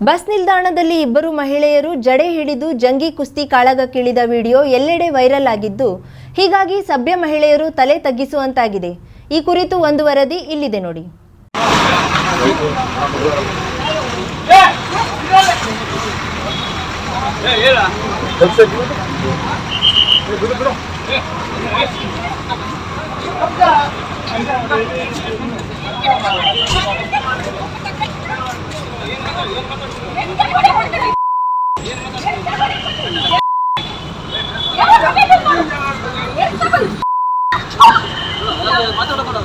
Bus ನಿಲ್ದಾಣದಲ್ಲಿ ಇಬ್ಬರು ಮಹಿಳೆಯರು ಜಡೆ ಹಿಡಿದು ಜಂಗಿ ಕುಸ್ತಿ ಕಾಳಗಕ್ಕಿಳಿದ ವಿಡಿಯೋ ಎಲ್ಲೆಡೆ ವೈರಲ್ ಆಗಿದ್ದು ಹೀಗಾಗಿ ಸಭ್ಯ ಮಹಿಳೆಯರು ತಲೆ ತಗ್ಗಿಸುವಂತಾಗಿದೆ ಈ ಕುರಿತು ಒಂದು ವರದಿ ಇಲ್ಲಿದೆ ನೋಡಿ மத்தோட கூட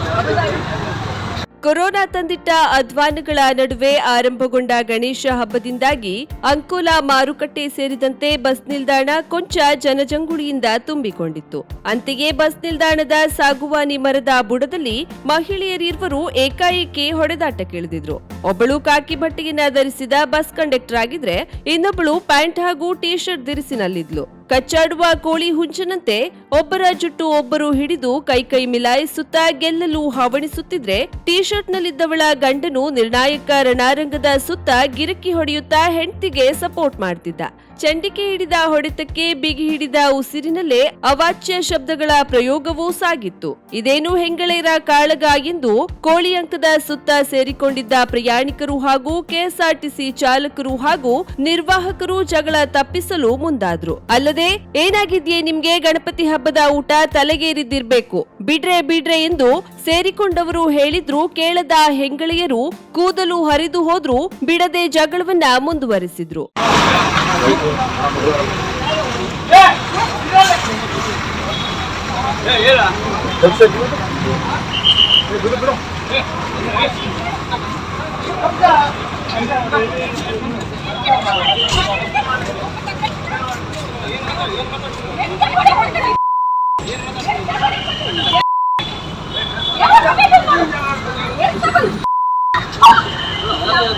ಕೊರೋನಾ ತಂದಿಟ್ಟ ಅಧ್ವಾನಗಳ ನಡುವೆ ಆರಂಭಗೊಂಡ ಗಣೇಶ ಹಬ್ಬದಿಂದಾಗಿ ಅಂಕೋಲ ಮಾರುಕಟ್ಟೆ ಸೇರಿದಂತೆ ಬಸ್ ನಿಲ್ದಾಣ ಕೊಂಚ ಜನಜಂಗುಳಿಯಿಂದ ತುಂಬಿಕೊಂಡಿತ್ತು. ಅಂತೆಯೇ ಬಸ್ ನಿಲ್ದಾಣದ ಸಾಗುವಾನಿ ಮರದ ಬುಡದಲ್ಲಿ ಮಹಿಳೆಯರಿರುವರು ಏಕಾಏಕಿ ಹೊಡೆದಾಟಕ್ಕಿಳಿದಿದ್ರು ಒಬ್ಬಳು ಕಾಕಿ ಬಟ್ಟೆಯನ್ನ ಧರಿಸಿದ ಬಸ್ ಕಂಡಕ್ಟರ್ ಆಗಿದ್ರೆ ಇನ್ನೊಬ್ಬಳು ಪ್ಯಾಂಟ್ ಹಾಗೂ ಟೀ ಶರ್ಟ್ ಧರಿಸಿನಲ್ಲಿದ್ಲು ಕಚ್ಚಾಡುವ ಕೋಳಿ ಹುಂಚನಂತೆ ಒಬ್ಬರ ಜುಟ್ಟು ಒಬ್ಬರು ಹಿಡಿದು ಕೈ ಕೈ ಮಿಲಾಯಿಸುತ್ತಾ ಗೆಲ್ಲಲು ಹವಣಿಸುತ್ತಿದ್ರೆ ಶರ್ಟ್ ನಲ್ಲಿದ್ದವಳ ಗಂಡನು ನಿರ್ಣಾಯಕ ರಣಾರಂಗದ ಸುತ್ತ ಗಿರಕಿ ಹೊಡೆಯುತ್ತಾ ಹೆಂಡತಿಗೆ ಸಪೋರ್ಟ್ ಮಾಡ್ತಿದ್ದ. ಚಂಡಿಕೆ ಹಿಡಿದ ಹೊಡೆತಕ್ಕೆ ಬಿಗಿ ಹಿಡಿದ ಉಸಿರಿನಲ್ಲೇ ಅವಾಚ್ಯ ಶಬ್ದಗಳ ಪ್ರಯೋಗವೂ ಸಾಗಿತ್ತು. ಇದೇನು ಹೆಂಗಳೇರ ಕಾಳಗ ಎಂದು ಕೋಳಿ ಅಂಕದ ಸುತ್ತ ಸೇರಿಕೊಂಡಿದ್ದ ಪ್ರಯಾಣಿಕರು ಹಾಗೂ ಕೆಎಸ್ಆರ್ಟಿಸಿ ಚಾಲಕರು ಹಾಗೂ ನಿರ್ವಾಹಕರು ಜಗಳ ತಪ್ಪಿಸಲು ಮುಂದಾದ್ರು. ಅಲ್ಲದೆ ಏನಾಗಿದ್ಯೆ ನಿಮ್ಗೆ ಗಣಪತಿ ಹಬ್ಬದ ಊಟ ತಲೆಗೇರಿದ್ದಿರ್ಬೇಕು ಬಿಡ್ರೆ ಬಿಡ್ರೆ ಎಂದು ಸೇರಿಕೊಂಡವರು ಹೇಳಿದ್ರು ಕೇಳದ ಹೆಂಗಳಿಯರು ಕೂದಲು ಹರಿದು ಹೋದ್ರು ಬಿಡದೆ ಜಗಳವನ್ನ ಮುಂದುವರೆಸಿದ್ರು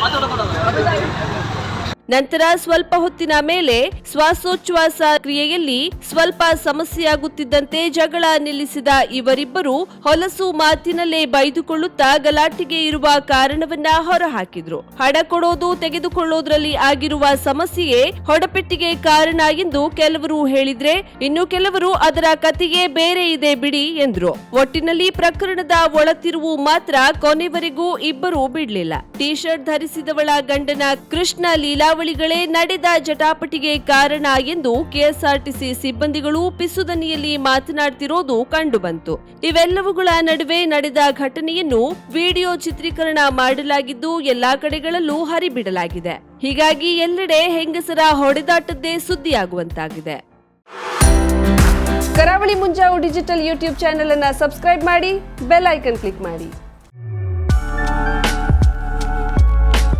மாத்தோட கூட ನಂತರ ಸ್ವಲ್ಪ ಹೊತ್ತಿನ ಮೇಲೆ ಶ್ವಾಸೋಚ್ಛ್ವಾಸ ಕ್ರಿಯೆಯಲ್ಲಿ ಸ್ವಲ್ಪ ಸಮಸ್ಯೆಯಾಗುತ್ತಿದ್ದಂತೆ ಜಗಳ ನಿಲ್ಲಿಸಿದ ಇವರಿಬ್ಬರು ಹೊಲಸು ಮಾತಿನಲ್ಲೇ ಬೈದುಕೊಳ್ಳುತ್ತಾ ಗಲಾಟೆಗೆ ಇರುವ ಕಾರಣವನ್ನ ಹೊರಹಾಕಿದ್ರು. ಹಣ ಕೊಡೋದು ತೆಗೆದುಕೊಳ್ಳೋದ್ರಲ್ಲಿ ಆಗಿರುವ ಸಮಸ್ಯೆಯೇ ಹೊಡಪೆಟ್ಟಿಗೆ ಕಾರಣ ಎಂದು ಕೆಲವರು ಹೇಳಿದ್ರೆ ಇನ್ನು ಕೆಲವರು ಅದರ ಕತೆಗೆ ಬೇರೆ ಇದೆ ಬಿಡಿ ಎಂದ್ರು. ಒಟ್ಟಿನಲ್ಲಿ ಪ್ರಕರಣದ ಒಳತಿರುವು ಮಾತ್ರ ಕೊನೆವರೆಗೂ ಇಬ್ಬರು ಬಿಡ್ಲಿಲ್ಲ. ಟೀ ಶರ್ಟ್ ಧರಿಸಿದವಳ ಗಂಡನ ಕೃಷ್ಣ ಲೀಲಾವಳಿಗಳೇ ನಡೆದ ಜಟಾಪಟಿಗೆ ಕಾರಣ ಎಂದು ಕೆಎಸ್ಆರ್ಟಿಸಿ ಸಿಬ್ಬಂದಿಗಳು ಪಿಸುದನಿಯಲ್ಲಿ ಮಾತನಾಡ್ತಿರೋದು ಕಂಡುಬಂತು. ಇವೆಲ್ಲವುಗಳ ನಡುವೆ ನಡೆದ ಘಟನೆಯನ್ನು ವಿಡಿಯೋ ಚಿತ್ರೀಕರಣ ಮಾಡಲಾಗಿದ್ದು ಎಲ್ಲಾ ಕಡೆಗಳಲ್ಲೂ ಹರಿಬಿಡಲಾಗಿದೆ. ಹೀಗಾಗಿ ಎಲ್ಲೆಡೆ ಹೆಂಗಸರ ಹೊಡೆದಾಟದ್ದೇ ಸುದ್ದಿಯಾಗುವಂತಾಗಿದೆ. Karavali Munjavu digital YouTube channel ಅನ್ನು ಸಬ್ಸ್ಕ್ರೈಬ್ ಮಾಡಿ, ಬೆಲ್ ಐಕನ್ ಕ್ಲಿಕ್ ಮಾಡಿ.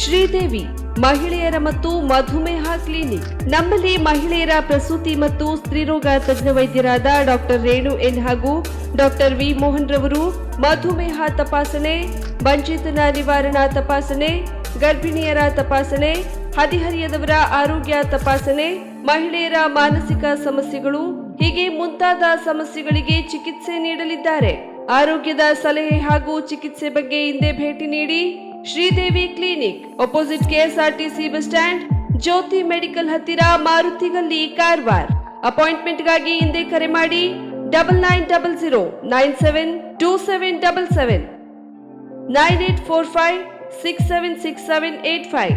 ಶ್ರೀದೇವಿ, ಮಹಿಳೆಯರ ಮತ್ತು ಮಧುಮೇಹ ಕ್ಲಿನಿಕ್. ನಮ್ಮಲ್ಲಿ ಮಹಿಳೆಯರ ಪ್ರಸೂತಿ ಮತ್ತು ಸ್ತ್ರೀರೋಗ ತಜ್ಞ ವೈದ್ಯರಾದ ಡಾಕ್ಟರ್ ರೇಣು ಎನ್ ಹಾಗೂ ಡಾಕ್ಟರ್ ವಿ ಮೋಹನ್ ರವರು, ಮಧುಮೇಹ ತಪಾಸಣೆ, ಬಂಚಿತನ ನಿವಾರಣಾ ತಪಾಸಣೆ, ಗರ್ಭಿಣಿಯರ ತಪಾಸಣೆ, ಹದಿಹರಿಯದವರ ಆರೋಗ್ಯ ತಪಾಸಣೆ, ಮಹಿಳೆಯರ ಮಾನಸಿಕ ಸಮಸ್ಯೆಗಳು, ಹೀಗೆ ಮುಂತಾದ ಸಮಸ್ಯೆಗಳಿಗೆ ಚಿಕಿತ್ಸೆ ನೀಡಲಿದ್ದಾರೆ. ಆರೋಗ್ಯದ ಸಲಹೆ ಹಾಗೂ ಚಿಕಿತ್ಸೆ ಬಗ್ಗೆ ಹಿಂದೆ ಭೇಟಿ ನೀಡಿ Sridevi clinic opposite KSRTC bus stand, Jyoti medical ಹತ್ತಿರ ಮಾರುತಿಗಲ್ಲಿ ಕಾರವಾರ್. ಅಪಾಯಿಂಟ್ಮೆಂಟ್ಗಾಗಿ ಹಿಂದೆ ಕರೆ ಮಾಡಿ double nine double zero nine seven two seven double seven nine eight four five six seven six seven eight five.